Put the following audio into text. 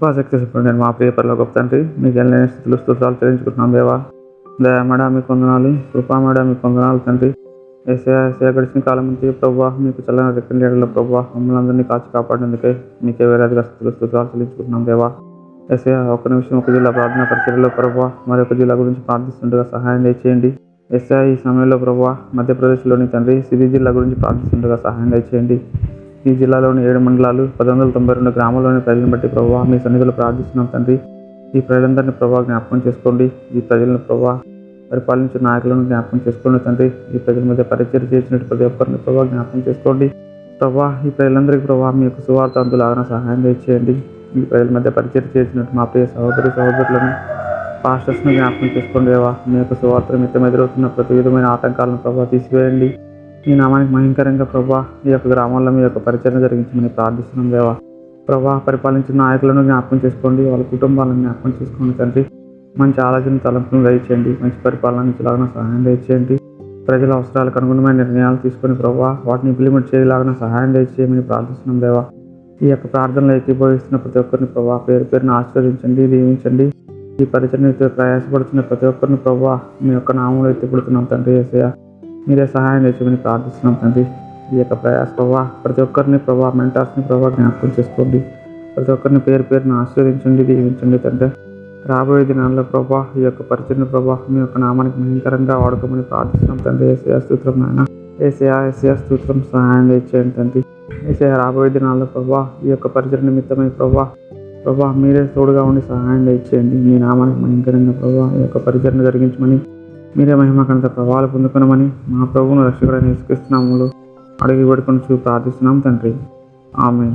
కృపాశక్తి చెప్పండి నేను మా ప్రియ పరలో తండ్రి మీకు వెళ్ళని స్థితిలో స్తోత్రాలు చెల్లించుకుంటున్నాం దేవా. దయామడ మీ కృపా కృపామడ మీకు కొందనాలు తండ్రి. ఏసే ఏసయ గడిచిన కాలం నుంచి ప్రభావ మీకు చల్లని రెక్కల ఏడలో ప్రభావ మమ్మల్ని అందరినీ కాచి కాపాడేందుకే మీకే వేరేదిగా స్థితిలో స్తోత్రాలు చెల్లించుకుంటున్నాం దేవా. ఏసే ఒక నిమిషం ఒక జిల్లా ప్రార్థన పరిచయలో ప్రభావ మరొక జిల్లా గురించి ప్రార్థిస్తుండగా సహాయం చేయండి ఎస్ఐ ఈ సమయంలో ప్రభావ మధ్యప్రదేశ్లోని తండ్రి సిరి జిల్లా గురించి ప్రార్థిస్తుండగా సహాయం చేయండి ఈ జిల్లాలోని ఏడు మండలాలు పది వందల తొంభై రెండు గ్రామాల్లోని ప్రజలను బట్టి ప్రభావ మీ సన్నిధిలో ప్రార్థిస్తున్నాం తండ్రి. ఈ ప్రజలందరినీ ప్రభావ జ్ఞాపకం చేసుకోండి. ఈ ప్రజలను ప్రభావ పరిపాలించిన నాయకులను జ్ఞాపకం చేసుకోండి తండ్రి. ఈ ప్రజల మధ్య పరిచయం చేసినట్టు ప్రతి ఒక్కరిని ప్రభావ జ్ఞాపకం చేసుకోండి. ప్రభా ఈ ప్రజలందరికీ ప్రభావ మీ యొక్క సువార్త అందులాగా సహాయం చేయండి ఈ ప్రజల మధ్య పరిచయం చేసినట్టు మా ప్రియ సహోదరి సహోదరులను పాస్టర్స్ను జ్ఞాపకం చేసుకోండి దేవా. మీ యొక్క సువార్త మిత్రం ఎదురవుతున్న ప్రతి విధమైన ఆటంకాలను ప్రభావ తీసివేయండి. మీ నామానికి భయంకరంగా ప్రభా ఈ యొక్క గ్రామంలో మీ యొక్క పరిచయం జరిగించమని ప్రార్థిస్తున్నాం దేవా. ప్రభా పరిపాలించిన నాయకులను జ్ఞాపకం చేసుకోండి వాళ్ళ కుటుంబాలను జ్ఞాపకం చేసుకోండి తండ్రి. మంచి ఆలోచన తలంపులను దయచేయండి మంచి పరిపాలన ఇచ్చేలాగా సహాయం దయచేయండి. ప్రజల అవసరాలకు అనుగుణమైన నిర్ణయాలు తీసుకొని ప్రభా వాటిని ఇంప్లిమెంట్ చేయలాగా సహాయం దయచేయమని ప్రార్థిస్తున్నాం దేవా. ఈ యొక్క ప్రార్థనలో ఎక్కిపోయిస్తున్న ప్రతి ఒక్కరిని ప్రభా పేరు పేరును ఆశీర్వదించండి దీవించండి. ఈ పరిచయం ప్రయాసపడుతున్న ప్రతి ఒక్కరిని ప్రభా మీ యొక్క నామంలో ఎత్తిపడుతున్నాం తండ్రి ఏసయ్య. మీరే సహాయం చేసుకుని ప్రార్థిస్తున్నాం తండ్రి. ఈ యొక్క ప్రయాస ప్రభా ప్రతి ఒక్కరిని ప్రభా మెంటర్స్ని ప్రభా జ్ఞాపకం చేసుకోండి. ప్రతి ఒక్కరిని పేరు పేరును ఆశీర్వించండి దీవించండి తండ్రి. రాబోయే దినాల్లో ప్రభా ఈ యొక్క పరిచయం ప్రభా మీ యొక్క నామానికి భయంకరంగా వాడుకోమని ప్రార్థిస్తున్నాం తండ్రి. ఏసయా స్తోత్రం నాయన. ఏసయా ఏసయా స్తోత్రం సహాయం చేయండి తండ్రి. ఏసయా రాబోయే దినాల్లో ప్రభా ఈ యొక్క పరిచయం నిమిత్తమై ప్రభా ప్రభా మీరే తోడుగా ఉండి సహాయం చేయండి. మీ నామానికి భయంకరంగా ప్రభా ఈ యొక్క పరిచయం జరిగించమని మీరే మహిమకంత ప్రభావాలు పొందుకునమని మా ప్రభువును రక్షకుడైన యేసుక్రీస్తు అడిగి పెట్టుకుని చూ ప్రార్థిస్తున్నాం తండ్రి. ఆమె